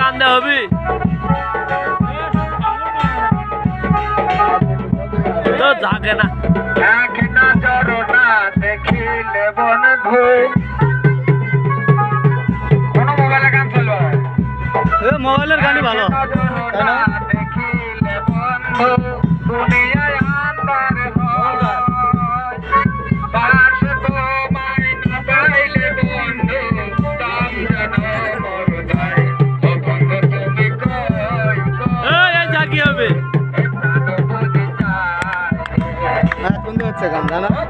কান্দে হবে। তো জাগে না। মোবাইলের গানই ভালো। দেখি দুনিয়া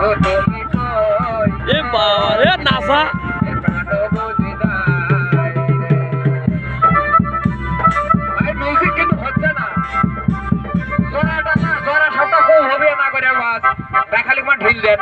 এ বাবা রে নাসা হবে না করে আওয়াজ। দেখালি মা ঢিল দেন।